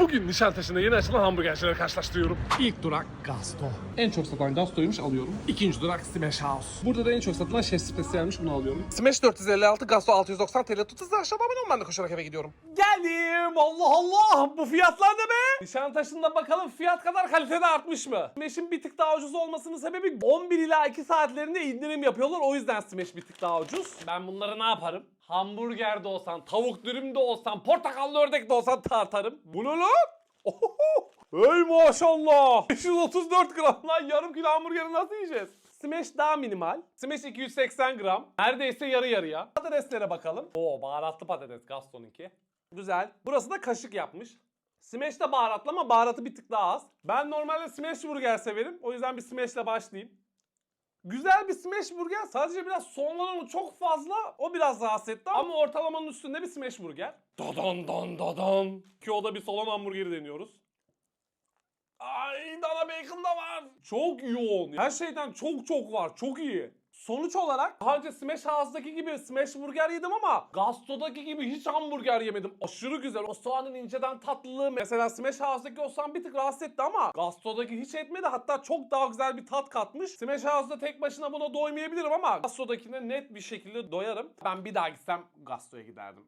Bugün Nişantaşı'nda yeni açılan hamburgercileri karşılaştırıyorum. İlk durak Gasto. En çok satılan Gasto'ymuş alıyorum. İkinci durak Smash House. Burada da en çok satılan Şef Spesiyelmiş bunu alıyorum. Smash 456, Gasto 690 TL. Tut hızlı aşağıda abone ol ben de koşarak eve gidiyorum. Geldim Allah Allah bu fiyatlar ne be? Nişantaşı'nda bakalım fiyat kadar kalitede artmış mı? Smash'in bir tık daha ucuz olmasının sebebi 11 ila 2 saatlerinde indirim yapıyorlar. O yüzden Smash bir tık daha ucuz. Ben bunları ne yaparım? Hamburger de olsan, tavuk dürüm de olsan, portakallı ördek de olsan tartarım. Bu ne lan? Ohoho! Hey maşallah! 534 gram lan yarım kilo hamburgeri nasıl yiyeceğiz? Smash daha minimal. Smash 280 gram. Neredeyse yarı yarıya. Patateslere bakalım. Oo baharatlı patates Gaston'unki. Güzel. Burası da kaşık yapmış. Smash de baharatlı ama baharatı bir tık daha az. Ben normalde smash burger severim. O yüzden bir smash ile başlayayım. Güzel bir smash burger. Sadece biraz sonlanımı çok fazla. O biraz rahatsız etti ama ortalamanın üstünde bir smash burger. Dadan dan dadan. Ki o da bir salon hamburgeri deniyoruz. Ay dana bacon da var. Çok yoğun. Her şeyden çok çok var. Çok iyi. Sonuç olarak daha önce Smash House'daki gibi Smash Burger yedim ama Gasto'daki gibi hiç hamburger yemedim. Aşırı güzel. O soğanın inceden tatlılığı mesela Smash House'daki o soğan bir tık rahatsız etti ama Gasto'daki hiç etmedi. Hatta çok daha güzel bir tat katmış. Smash House'da tek başına buna doymayabilirim ama Gasto'dakine net bir şekilde doyarım. Ben bir daha gitsem Gasto'ya giderdim.